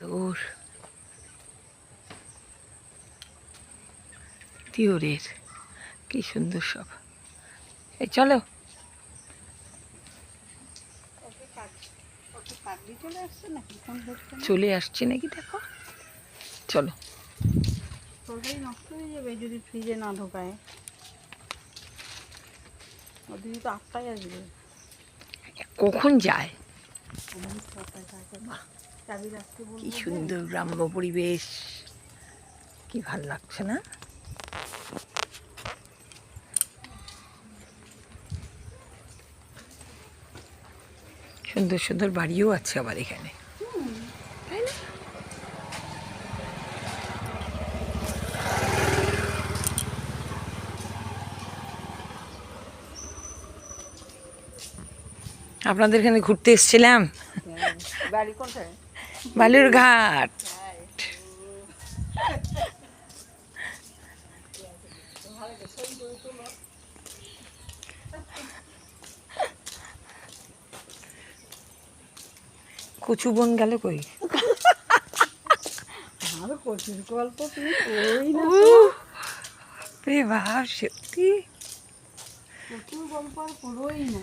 তোর তিওরের কি সুন্দর সব। এই চলো। চলে আসছে নাকি? দেখো। চলো। নষ্ট হয়ে যাবে যদি ফ্রিজে না ঢোকায়। তো আসবে। কখন যায়? কি সুন্দর গ্রাম্য পরিবেশ। কি ভালো লাগছে না? সুন্দর সুন্দর বাড়িও আছে আবার এখানে। আপনাদের এখানে ঘুরতে এসেছিলাম? বাড়ি কোনটায় বালুরঘাট কচু বন গেল কই? কচুর গল্প রে বাপ সত্যি? কচুর গল্প আর করোই না।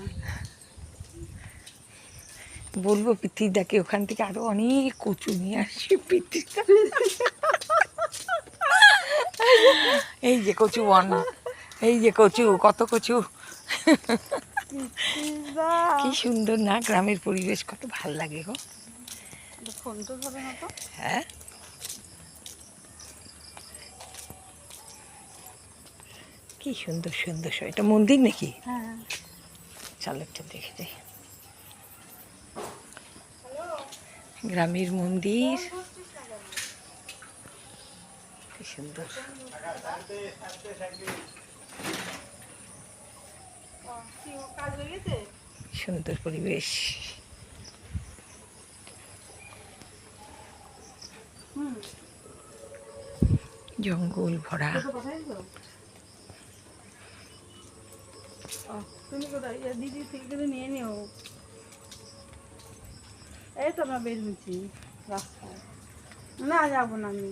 বলব ডাকে ওখান থেকে আরও অনেক কচু নিয়ে আসি পিতির এই যে কচু বন এই যে কচু কত কচু। কি সুন্দর না গ্রামের পরিবেশ কত ভালো লাগে গো। হ্যাঁ? কি সুন্দর সুন্দর এটা মন্দির নাকি? হ্যাঁ। চলো একটু দেখে যাই। গ্রামের মন্দির। কি সুন্দর। সুন্দর পরিবেশ। জঙ্গল ভরা। তুমি কোথায়? দিদি থেকে নিয়ে নিও। এই তো আমরা বের হয়েছি রাস্তায় না যাব না আমি